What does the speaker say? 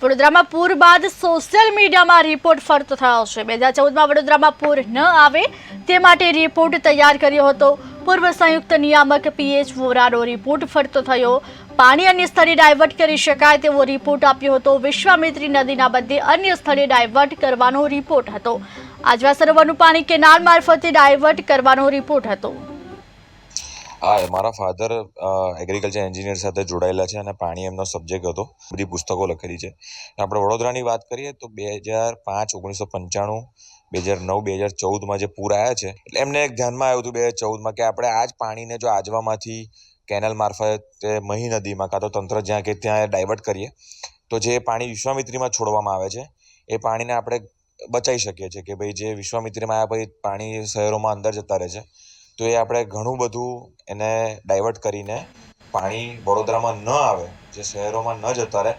વડોદરામાં પૂર બાદ સોશિયલ મીડિયામાં રિપોર્ટ ફરતો થયો છે. બે હજાર ચૌદમાં વડોદરામાં પૂર ન આવે તે માટે રિપોર્ટ તૈયાર કર્યો હતો. પૂર્વ સંયુક્ત નિયામક પીએચ વોરાનો રિપોર્ટ ફરતો થયો. પાણી અન્ય સ્થળે ડાયવર્ટ કરી શકાય તેવો રિપોર્ટ આપ્યો હતો. વિશ્વામિત્રી નદીના બદલે અન્ય સ્થળે ડાયવર્ટ કરવાનો રિપોર્ટ હતો. આજવા સરોવરનું પાણી કેનાલ મારફતે ડાયવર્ટ કરવાનો રિપોર્ટ હતો. હા મારા ફાધર એગ્રીકલ્ચર એન્જિનિયર સાથે જોડાયેલા છે અને પાણી એમનો સબ્જેક્ટ હતો. બધી પુસ્તકો લખેલી છે. આપણે વડોદરાની વાત કરીએ તો બે હજાર પાંચ, ઓગણીસો પંચાણું, બે હજાર નવ, બે હજાર ચૌદમાં જે પૂર આવ્યા છે, એટલે એમને એક ધ્યાનમાં આવ્યું હતું બે હજાર ચૌદમાં કે આપણે આ જ પાણીને જો આજવામાંથી કેનલ મારફતે મહી નદીમાં કાં તો તંત્ર જ્યાં કે ત્યાં ડાયવર્ટ કરીએ, તો જે પાણી વિશ્વામિત્રીમાં છોડવામાં આવે છે, એ પાણીને આપણે બચાવી શકીએ છીએ કે ભાઈ જે વિશ્વામિત્રીમાં આવ્યા પછી પાણી શહેરોમાં અંદર જતા રહે છે. તો એ આપણે ઘણું બધું એને ડાયવર્ટ કરીને પાણી વડોદરામાં ન આવે, જે શહેરોમાં ન જતા રહે